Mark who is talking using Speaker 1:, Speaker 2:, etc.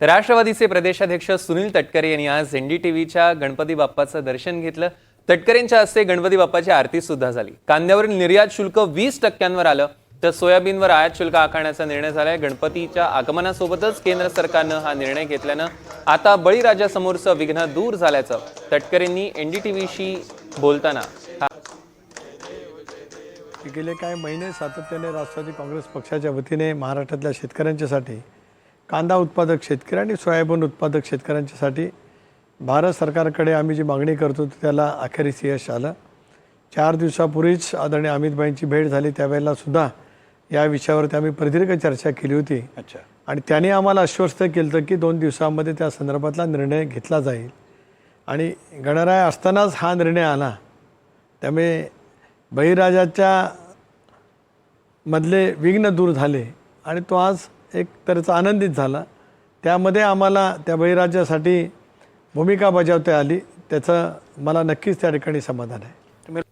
Speaker 1: तर राष्ट्रवादीचे प्रदेशाध्यक्ष सुनील तटकरे यांनी आज एनडीटीव्हीच्या गणपती बाप्पाचं दर्शन घेतलं. तटकरेंच्या हस्ते गणपती बाप्पाची आरती सुद्धा झाली. कांद्यावरील निर्यात शुल्क वीस टक्क्यांवर आलं. तर सोयाबीनवर आयात शुल्क आकारण्याचा निर्णय झालाय. गणपतीच्या आगमनासोबतच केंद्र सरकारनं हा निर्णय घेतल्यानं आता बळीराजासमोरचं विघ्न दूर झाल्याचं तटकरेंनी एनडीटीव्हीशी बोलताना
Speaker 2: गेले काही महिने सातत्याने राष्ट्रवादी काँग्रेस पक्षाच्या वतीने महाराष्ट्रातल्या शेतकऱ्यांच्यासाठी कांदा उत्पादक शेतकरी आणि सोयाबीन उत्पादक शेतकऱ्यांच्यासाठी भारत सरकारकडे आम्ही जी मागणी करतो त्याला अखेरीस यश आलं. चार दिवसापूर्वीच आदरणीय अमितभाईंची भेट झाली. त्यावेळेला सुद्धा या विषयावरती आम्ही प्रदीर्घ चर्चा केली होती.
Speaker 3: अच्छा.
Speaker 2: आणि त्याने आम्हाला आश्वस्त केलं होतं की दोन दिवसामध्ये त्या संदर्भातला निर्णय घेतला जाईल. आणि गणराय असतानाच हा निर्णय आला. त्यामुळे बळीराजाच्या मधले विघ्न दूर झाले आणि तो आज एक तऱ्हेचा आनंदित झाला. त्यामध्ये आम्हाला त्या बळीराजासाठी भूमिका बजावता आली. त्याचं मला नक्कीच त्या ठिकाणी समाधान आहे.
Speaker 3: तुम्ही